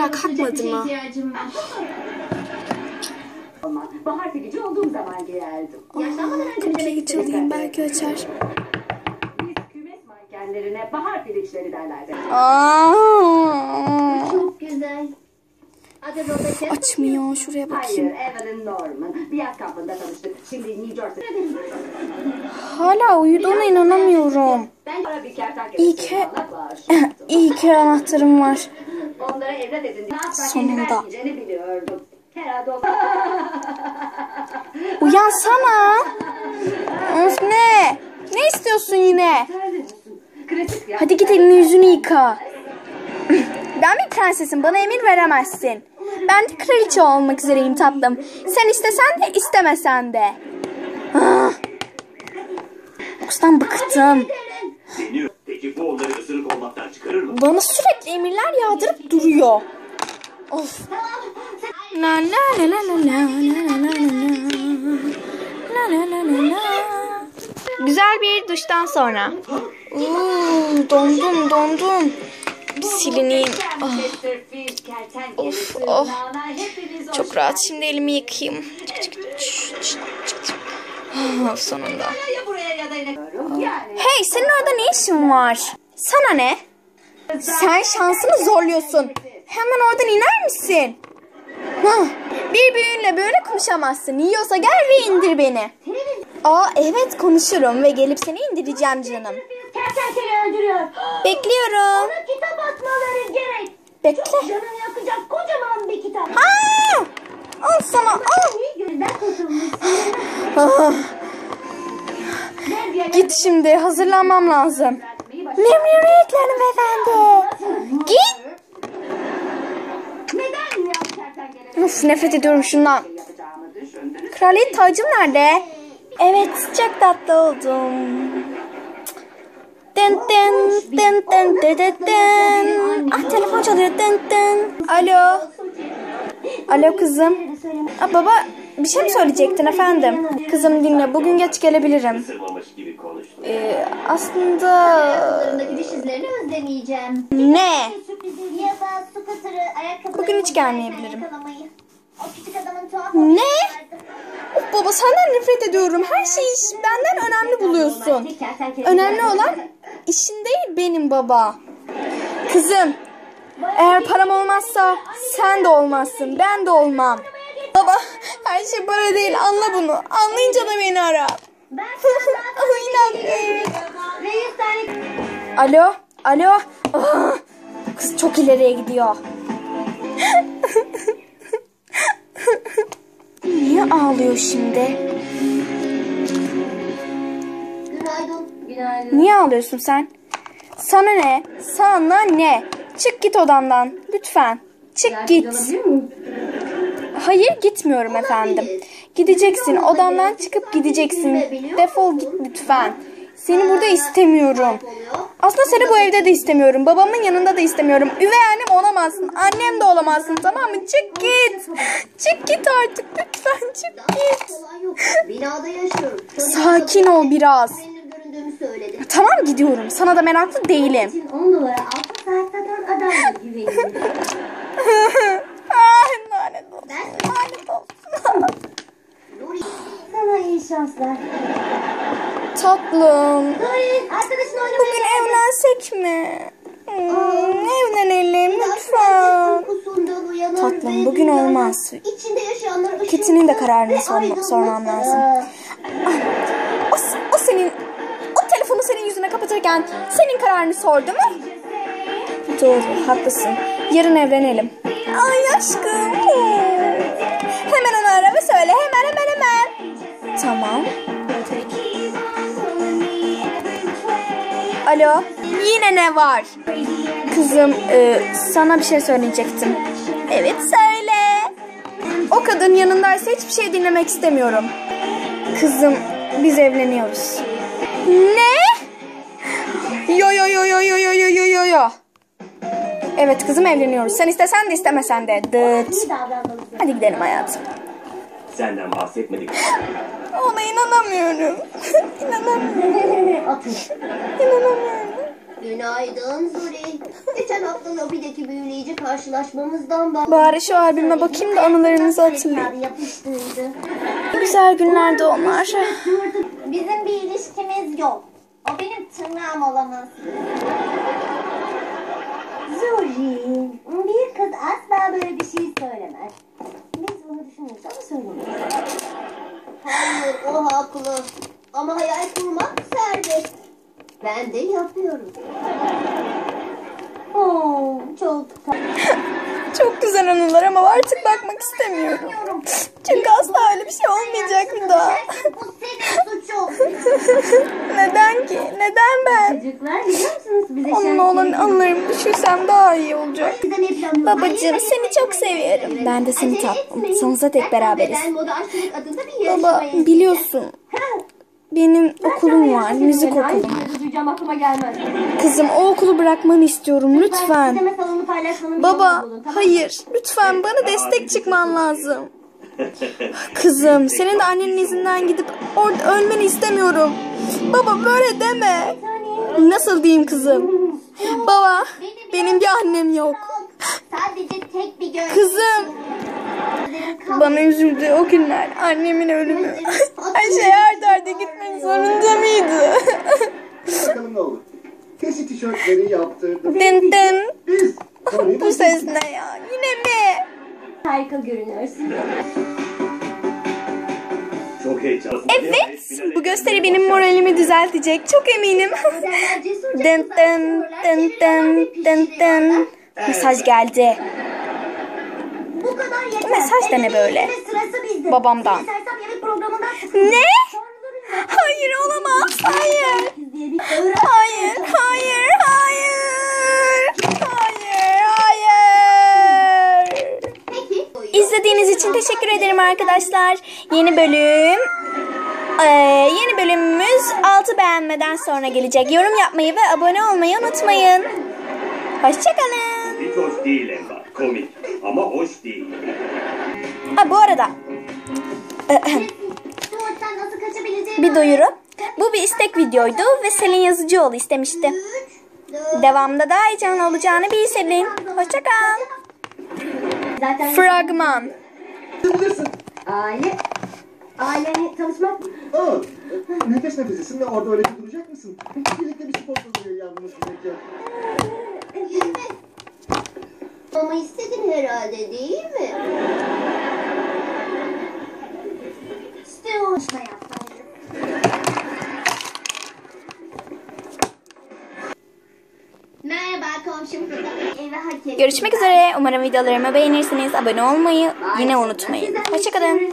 hala kalkmadı mı? ihtiyacım var. Ama bahar filici olduğum zaman giyerdim. Yaşlanmadan önce Kapıyı demek çalayım belki açar. Biz kümes mankenlerine bahar filiçleri derlerdi. Aa, Çok güzel. Açmıyor. Şuraya bakayım. Hayır, Evelyn Norman. Bir yaz kampında tanıştık. Şimdi New Jersey. Hala uyuduğuna inanamıyorum. Bir İyi ki, iyi ki anahtarım var. Onlara evlat edindim. Asla Sonunda. biliyordum. Herhalde o... Uyansana. Of ne? Ne istiyorsun yine? Hadi git elini yüzünü yıka. Ben bir prensesim. Bana emir veremezsin. Ben de kraliçe olmak üzereyim tatlım. Sen istesen de istemesen de. Ah. Kokustan bıktım. Bu onları ısırık olmaktan çıkarır mı? Bana sürekli emirler yağdırıp duruyor. Of. La la la la la la la la la la. La la. Güzel bir duştan sonra. Uuu, dondum dondum. Bir silineyim. Ah, kertenkele Of, hoş çok rahat. Şimdi elimi yıkayayım. Ah, sonunda. Ya buraya ya da yine... Yani... Hey senin orada ne işin var? Sana ne? Sen şansını zorluyorsun. Hemen oradan iner misin? Hah, bir büyüğünle böyle konuşamazsın. Yiyorsa gel ve indir beni. Aa evet konuşurum ve gelip seni indireceğim canım. Kertenkele öldürüyor. Şimdi hazırlanmam lazım. Memnuniyetle hanımefendi. Git. Uf nefret ediyorum şundan. Kraliyet tacım nerede? Evet çok tatlı oldum. Dın dın dın dın dın dın dın. Ah telefon çalıyor dın dın. Alo. Alo kızım. Aa, baba bir şey mi söyleyecektin efendim? Kızım dinle bugün geç gelebilirim. Ee, aslında Ayakkabılarındaki diş izlerini özlemeyeceğim. ne? Sürprizi ya da scooter'ı ayakkabılarını Bugün hiç gelmeyebilirim. O küçük adamın tuhaf Ne? Of baba senden nefret ediyorum. Her şeyi benden önemli buluyorsun. Önemli olan işin değil benim baba. Kızım eğer param olmazsa sen de olmazsın. Ben de olmam. Baba her şey para değil anla bunu. Anlayınca da beni ara. Ben Alo, alo. Ah, kız çok ileriye gidiyor. Niye ağlıyor şimdi? Günaydın. Günaydın. Niye ağlıyorsun sen? Sana ne? Sana ne? Çık git odamdan. Lütfen. Çık git. Hayır gitmiyorum efendim. Gideceksin. Odamdan çıkıp gideceksin. Defol git lütfen. Seni burada istemiyorum. Aslında seni bu evde de istemiyorum. Babamın yanında da istemiyorum. Üvey annem olamazsın. Annem de olamazsın. Tamam mı? Çık git. Çık git artık. Lütfen çık git. Sakin ol biraz. Tamam gidiyorum. Sana da meraklı değilim. şanslar. Tatlım. Arkadaşın oynamaya Bugün evlensek mi? Hmm, evlenelim lütfen. Tatlım, bugün olmaz. Kitty'nin de kararını sorma- sormam lazım. yarar. O, o senin, o telefonu senin yüzüne kapatırken senin kararını sordu mu? Doğru, haklısın. Yarın evlenelim. Ay aşkım. Hemen onu ara ve söyle. Hemen hemen hemen. Tamam. Alo. Yine ne var? Kızım e, sana bir şey söyleyecektim. Evet söyle. O kadın yanındaysa hiçbir şey dinlemek istemiyorum. Kızım biz evleniyoruz. Ne? Yo yo yo yo yo yo yo yo yo yo. Evet kızım evleniyoruz. Sen istesen de istemesen de. Dıt. Hadi gidelim hayatım. Senden bahsetmedik. Ona inanamıyorum. inanamıyorum. İnanamıyorum. Günaydın Zuri. Geçen hafta lobideki büyüleyici karşılaşmamızdan bahsediyorum. Bari şu albüme bakayım da anılarınızı hatırlayayım. Yapıştırdı. Güzel günlerdi onlar. Bizim bir ilişkimiz yok. O benim tırnağım olamaz. Zuri, bir kız asla böyle bir şey söylemez. Biz bunu düşünürüz ama söylemeyiz. Hayır, haklı. Ama hayal kurmak serbest. Ben de yapıyorum. Oo, çok tatlı. Çok güzel anılar ama artık bakmak istemiyorum. Çünkü asla öyle bir şey olmayacak bir daha. Neden ki? Neden ben? Çocuklar Onunla olan anılarımı düşünsem daha iyi olacak. Babacığım seni çok seviyorum. Ben de seni tatlım. Sonsuza tek beraberiz. Baba biliyorsun benim okulum var. Müzik okulu. Duyacağım aklıma gelmez. Kızım o okulu bırakmanı istiyorum lütfen. Baba hayır lütfen bana destek çıkman lazım. Kızım senin de annenin izinden gidip orada ölmeni istemiyorum. Baba böyle deme. Nasıl diyeyim kızım? Baba benim bir annem yok. Sadece tek bir. Kızım bana üzüldü o günler annemin ölümü. Her şey arda arda gitmek zorunda mıydı? Bakalım ne olur. Tesi tişörtleri yaptırdım. dın dın. Biz Bu ses ne ya? Yine mi? Harika görünüyorsun. Çok heyecanlısın. Evet, bu gösteri benim moralimi düzeltecek. Çok eminim. Dın dın dın dın dın dın. Mesaj geldi. Mesaj da ne böyle? Babamdan. Ne? Hayır olamaz. Hayır. Hayır, hayır, hayır. Hayır, hayır. Peki. İzlediğiniz için teşekkür ederim arkadaşlar. Yeni bölüm eee, yeni bölümümüz 6 beğenmeden sonra gelecek. Yorum yapmayı ve abone olmayı unutmayın. Hoşçakalın. Komik. Ama hoş değil. Ha bu arada kaçabileceğimi bir duyuru. Bu bir istek videoydu ve Selin Yazıcıoğlu istemişti. Devamında daha heyecanlı olacağını bil Selin. Hoşçakal. Fragman. Aile aileni tanışmak Aa, nefes nefesesin ve orada öyle duracak mısın? Birlikte bir spor salonu yardımımız gerekiyor. Ama istedin herhalde değil mi? Stuart ne yaptın? Merhaba komşum. Hak. Görüşmek üzere. Umarım videolarımı beğenirsiniz. Abone olmayı yine unutmayın. Hoşçakalın.